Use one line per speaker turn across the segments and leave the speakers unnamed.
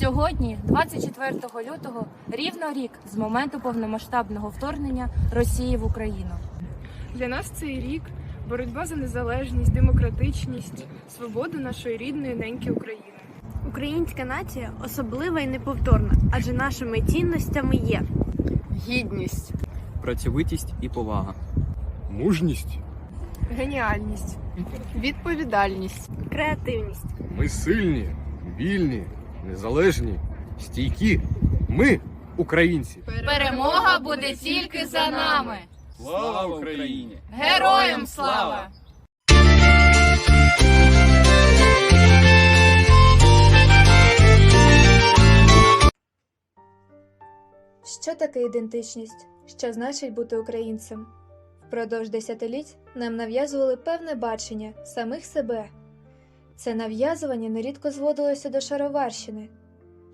Сьогодні, 24 лютого, рівно рік з моменту повномасштабного вторгнення Росії в Україну.
Для нас цей рік боротьба за незалежність, демократичність, свободу нашої рідної неньки України.
Українська нація особлива і неповторна, адже нашими цінностями є
Гідність,
працьовитість і повага.
Мужність.
Геніальність.
відповідальність,
креативність.
Ми сильні, вільні, незалежні, стійкі. Ми українці.
Перемога буде тільки за нами.
Слава Україні!
Героям слава!
Що таке ідентичність? Що значить бути українцем? Впродовж десятиліть нам нав'язували певне бачення самих себе. Це нав'язування нерідко зводилося до шароварщини.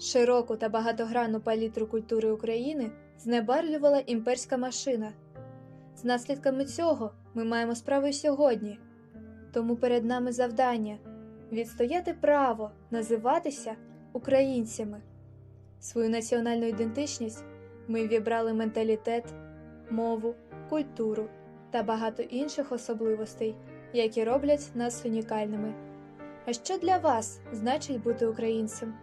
Широку та багатогранну палітру культури України знебарлювала імперська машина. З наслідками цього ми маємо справу сьогодні. Тому перед нами завдання відстояти право називатися українцями. Свою національну ідентичність ми вібрали менталітет, мову, культуру та багато інших особливостей, які роблять нас унікальними. А що для вас значить бути українцем?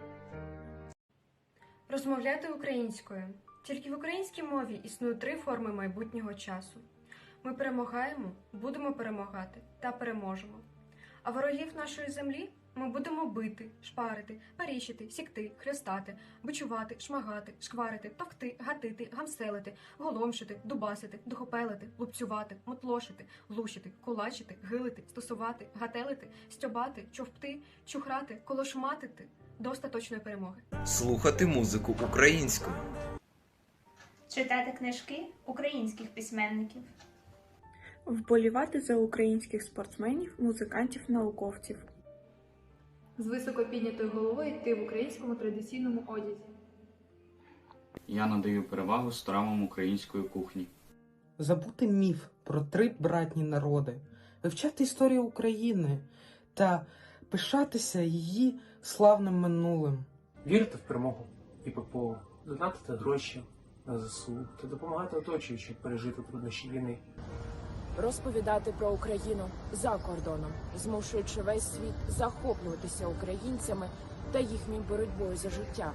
Розмовляти українською. Тільки в українській мові існують три форми майбутнього часу. Ми перемагаємо, будемо перемагати та переможемо. А ворогів нашої землі ми будемо бити, шпарити, паріщити, сікти, хрестати, бичувати, шмагати, шкварити, товкти, гатити, гамселити, голомшити, дубасити, духопелити, лупцювати, мотлошити, лущити, кулачити, гилити, стосувати, гателити, стьобати, човпти, чухрати, колошматити до остаточної перемоги.
слухати музику українською,
читати книжки українських письменників,
Вболівати за українських спортсменів, музикантів, науковців.
З високо піднятою головою йти в українському традиційному одязі.
Я надаю перевагу стравам української кухні.
забути міф про три братні народи, вивчати історію України та пишатися її славним минулим.
Вірте в перемогу і ППО, донатити гроші на ЗСУ та допомагати оточуючим пережити труднощі війни.
Розповідати про Україну за кордоном, змушуючи весь світ захоплюватися українцями та їхньою боротьбою за життя,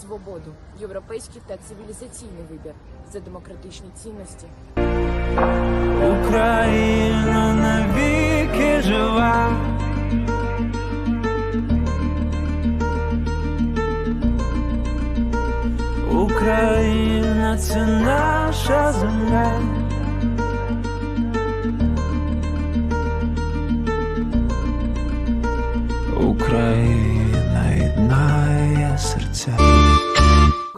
свободу, європейський та цивілізаційний вибір за демократичні цінності.
Україна навіки жива. Україна це наша земля.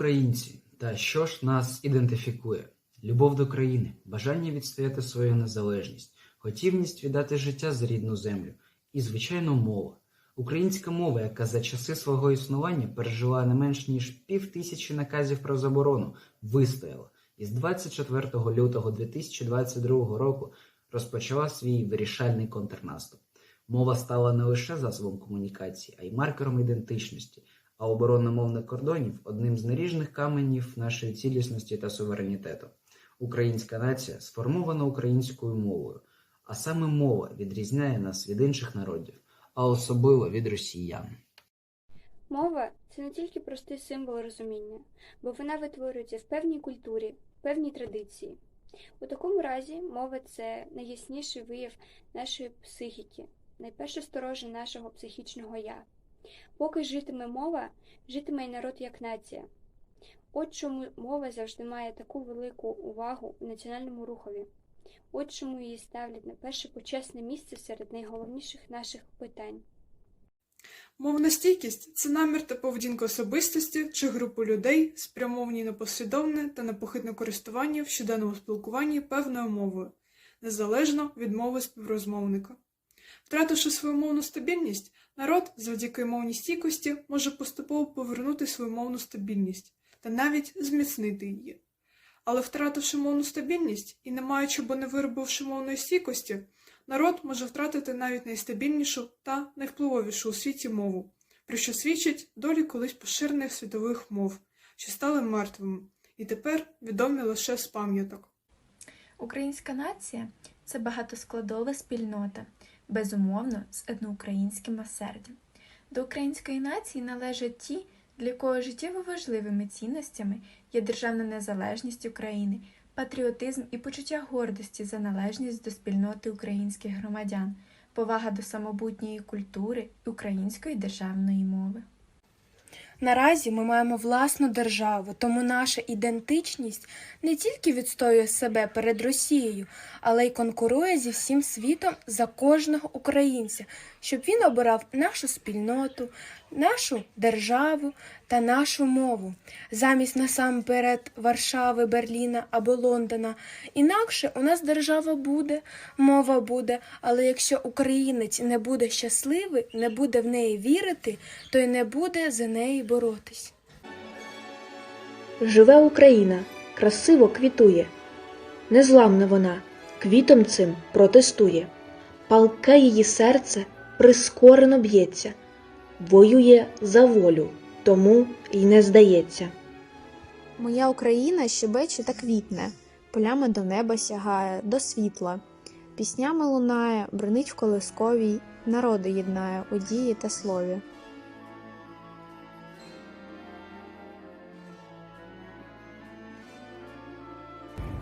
Українці, та що ж нас ідентифікує? Любов до країни, бажання відстояти свою незалежність, готівність віддати життя за рідну землю і, звичайно, мова. Українська мова, яка за часи свого існування пережила не менш ніж пів тисячі наказів про заборону, вистояла і з 24 лютого 2022 року розпочала свій вирішальний контрнаступ. Мова стала не лише засобом комунікації, а й маркером ідентичності, а оборона мовних кордонів одним з наріжних каменів нашої цілісності та суверенітету. Українська нація сформована українською мовою, а саме мова відрізняє нас від інших народів, а особливо від росіян.
Мова це не тільки простий символ розуміння, бо вона витворюється в певній культурі, в певній традиції. У такому разі мова це найясніший вияв нашої психіки, найперше сторожа нашого психічного я. Поки житиме мова, житиме й народ як нація. От чому мова завжди має таку велику увагу в національному рухові. От чому її ставлять на перше почесне місце серед найголовніших наших питань.
Мовна стійкість це намір та поведінка особистості чи групи людей, спрямовані на послідовне та непохитне користування в щоденному спілкуванні певною мовою, незалежно від мови співрозмовника. Втративши свою мовну стабільність, народ завдяки мовній стійкості може поступово повернути свою мовну стабільність та навіть зміцнити її. Але втративши мовну стабільність і не маючи або не виробивши мовної стійкості, народ може втратити навіть найстабільнішу та найвпливовішу у світі мову про що свідчать долі колись поширених світових мов, що стали мертвими, і тепер відомі лише з пам'яток.
Українська нація це багатоскладова спільнота, безумовно, з етноукраїнським осердям. До української нації належать ті, для кого життєво важливими цінностями є державна незалежність України, патріотизм і почуття гордості за належність до спільноти українських громадян, повага до самобутньої культури української державної мови.
Наразі ми маємо власну державу, тому наша ідентичність не тільки відстоює себе перед Росією, але й конкурує зі всім світом за кожного українця, щоб він обирав нашу спільноту, нашу державу та нашу мову, замість насамперед Варшави, Берліна або Лондона. Інакше у нас держава буде, мова буде, але якщо українець не буде щасливий, не буде в неї вірити, то й не буде за неї боротись.
Живе Україна, красиво квітує. Незламна вона, квітом цим протестує. Палке її серце прискорено б'ється, воює за волю, тому й не здається.
Моя Україна щебече та квітне, полями до неба сягає, до світла, піснями лунає, бренить в колисковій, народи єднає у дії та слові.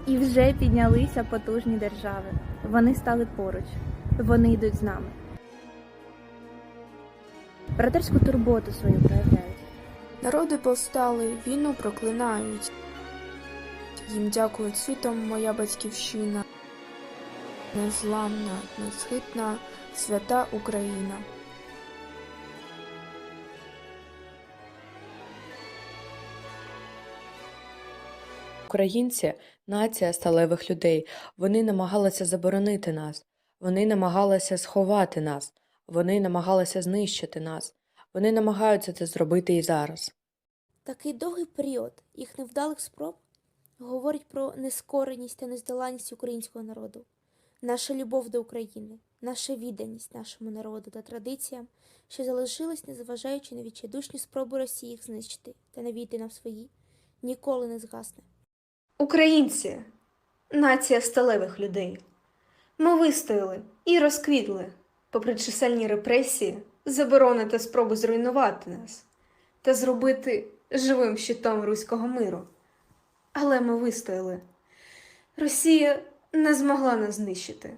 І вже піднялися потужні держави. Вони стали поруч, вони йдуть з нами. Братерську турботу свою проявляють.
Народи повстали, війну проклинають. Їм дякують світом моя батьківщина. Незламна, несхитна, свята Україна.
Українці нація сталевих людей. Вони намагалися заборонити нас, вони намагалися сховати нас, вони намагалися знищити нас. Вони намагаються це зробити і зараз.
Такий довгий період їх невдалих спроб говорить про нескореність та нездоланність українського народу, наша любов до України, наша відданість нашому народу та традиціям, що залишились, незважаючи на відчайдушні спроби Росії їх знищити та навійти нам свої, ніколи не згасне.
Українці нація сталевих людей. Ми вистояли і розквітли, попри чисельні репресії, заборони та спроби зруйнувати нас та зробити живим щитом руського миру. Але ми вистояли. Росія не змогла нас знищити.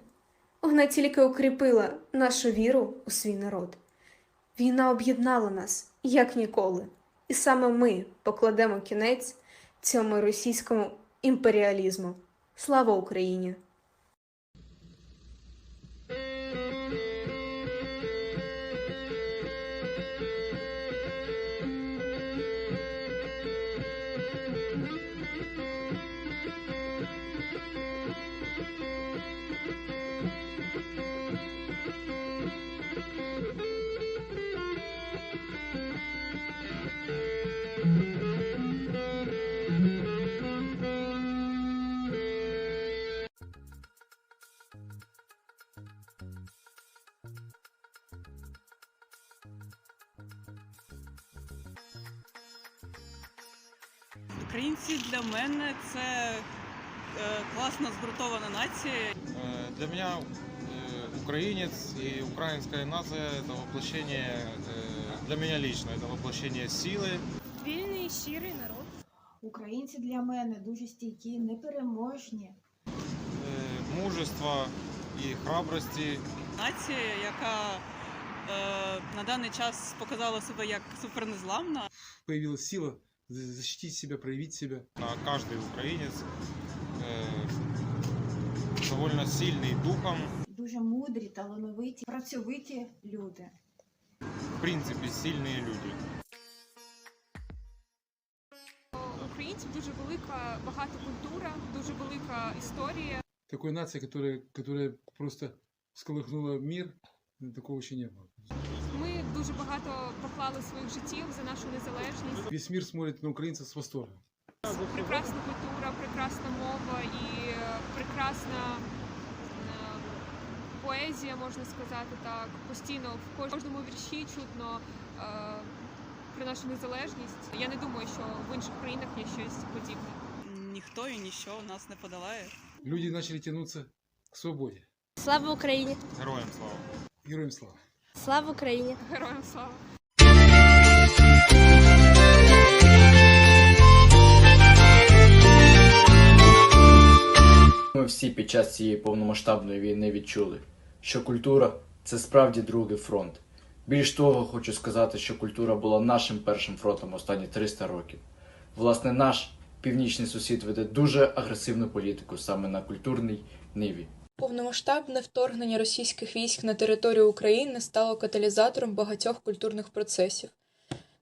Вона тільки укріпила нашу віру у свій народ. Війна об'єднала нас як ніколи, і саме ми покладемо кінець цьому російському імперіалізму. Слава Україні!
Українці для мене це е, класно згуртована нація.
Э, Для меня э, украинец и украинская нация – это воплощение, э, для меня лично, это воплощение силы.
Вільний щирий народ. Українці для мене дуже стійкі, непереможні.
э, мужества и храбрости.
Нація, яка е, на даний час показала себе як супернезламна.
Появилась сила за- защитить себя, проявить себя.
А каждый украинец э, довольно сильный духом,
Дуже мудрі, талановиті, працьовиті люди.
в принципе, сильные люди.
Українців дуже велика багата культура, дуже велика історія.
Такой нация, которая, которая просто всколыхнула мир, такого еще не было.
Дуже багато поклали своїх життів за нашу незалежність.
Весь мир смотрит на украинцев с восторгом.
Прекрасна культура, прекрасна мова і е, прекрасна е, поезія, можна сказати так. Постійно в кожному вірші чутно е, про нашу незалежність. Я не думаю, що в інших країнах є щось подібне.
Ніхто і ніщо нас не подолає.
Люди начали тянуться к свободе.
Слава Україні!
Героям слава!
Героям слава!
Слава Україні!
Героям слава!
Ми всі під час цієї повномасштабної війни відчули, що культура це справді другий фронт. Більш того, хочу сказати, що культура була нашим першим фронтом останні 300 років. Власне, наш північний сусід веде дуже агресивну політику саме на культурній ниві.
Повномасштабне вторгнення російських військ на територію України стало каталізатором багатьох культурних процесів.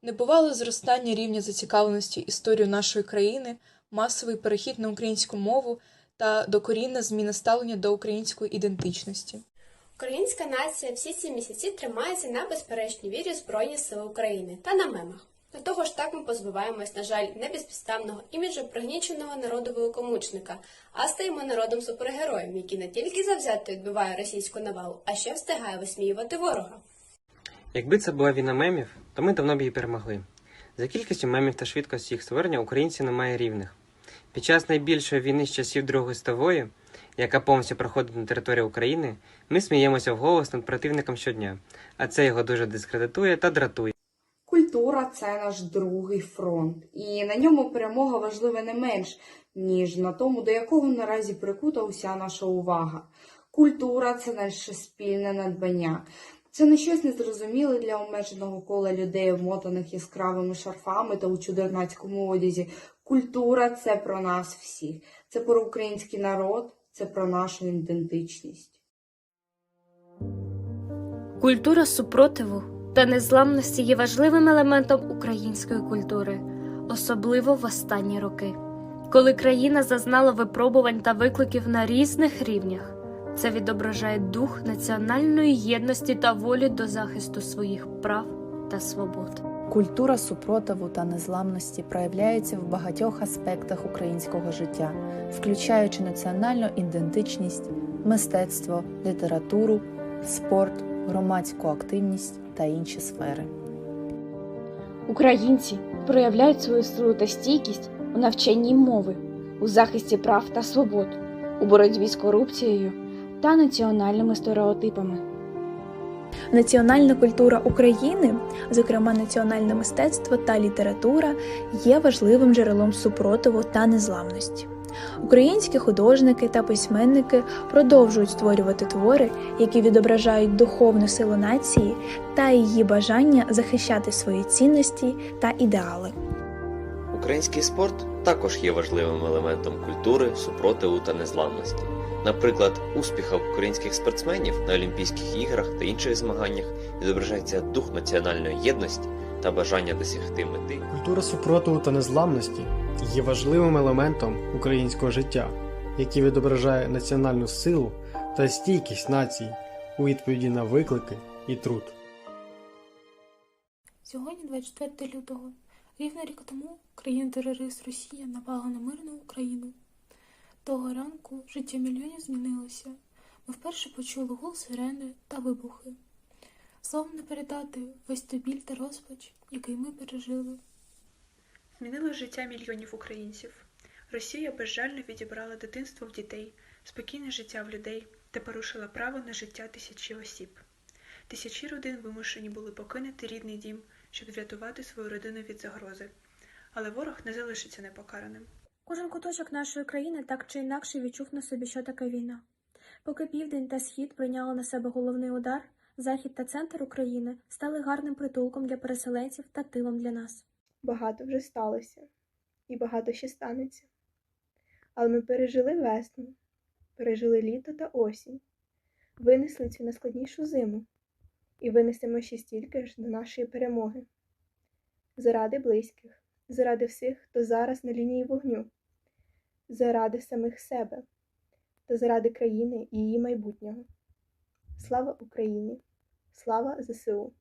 Небувале зростання рівня зацікавленості історією нашої країни, масовий перехід на українську мову та докорінна зміна ставлення до української ідентичності.
Українська нація всі ці місяці тримається на безперечній вірі Збройні Сили України та на мемах. До того ж так ми позбуваємось, на жаль, не безпідставного іміджу пригніченого народу великомучника, а стаємо народом супергероєм, який не тільки завзято відбиває російську навалу, а ще встигає висміювати ворога.
Якби це була війна мемів, то ми давно б її перемогли. За кількістю мемів та швидкості їх створення українці не має рівних. Під час найбільшої війни з часів Другої світової, яка повністю проходить на території України, ми сміємося вголос над противником щодня, а це його дуже дискредитує та дратує.
Культура це наш другий фронт, і на ньому перемога важлива не менш, ніж на тому, до якого наразі прикута уся наша увага. Культура це наше спільне надбання. Це не щось незрозуміле для обмеженого кола людей, вмотаних яскравими шарфами та у чудернацькому одязі. Культура це про нас всіх, це про український народ, це про нашу ідентичність.
Культура супротиву та незламності є важливим елементом української культури, особливо в останні роки, коли країна зазнала випробувань та викликів на різних рівнях. Це відображає дух національної єдності та волі до захисту своїх прав та свобод.
Культура супротиву та незламності проявляється в багатьох аспектах українського життя, включаючи національну ідентичність, мистецтво, літературу, спорт, громадську активність та інші сфери.
Українці проявляють свою силу та стійкість у навчанні мови, у захисті прав та свобод, у боротьбі з корупцією та національними стереотипами.
Національна культура України, зокрема національне мистецтво та література, є важливим джерелом супротиву та незламності. Українські художники та письменники продовжують створювати твори, які відображають духовну силу нації та її бажання захищати свої цінності та ідеали.
Український спорт також є важливим елементом культури, супротиву та незламності. Наприклад, успіхах українських спортсменів на Олімпійських іграх та інших змаганнях відображається дух національної єдності та бажання досягти мети.
Культура супротиву та незламності є важливим елементом українського життя, який відображає національну силу та стійкість нації у відповіді на виклики і труд.
Сьогодні, 24 лютого, рівно рік тому країна-терорист Росія напала на мирну Україну. Того ранку життя мільйонів змінилося. Ми вперше почули гул сирени та вибухи. Словом не передати весь той біль та розпач, який ми пережили.
Змінило життя мільйонів українців. Росія безжально відібрала дитинство в дітей, спокійне життя в людей та порушила право на життя тисячі осіб. Тисячі родин вимушені були покинути рідний дім, щоб врятувати свою родину від загрози. Але ворог не залишиться непокараним.
Кожен куточок нашої країни так чи інакше відчув на собі, що таке війна. Поки південь та схід прийняли на себе головний удар, захід та центр України стали гарним притулком для переселенців та тилом для нас.
Багато вже сталося, і багато ще станеться. Але ми пережили весну, пережили літо та осінь, винесли цю найскладнішу зиму і винесемо ще стільки ж до нашої перемоги. Заради близьких, заради всіх, хто зараз на лінії вогню, заради самих себе та заради країни і її майбутнього. Слава Україні! Слава ЗСУ!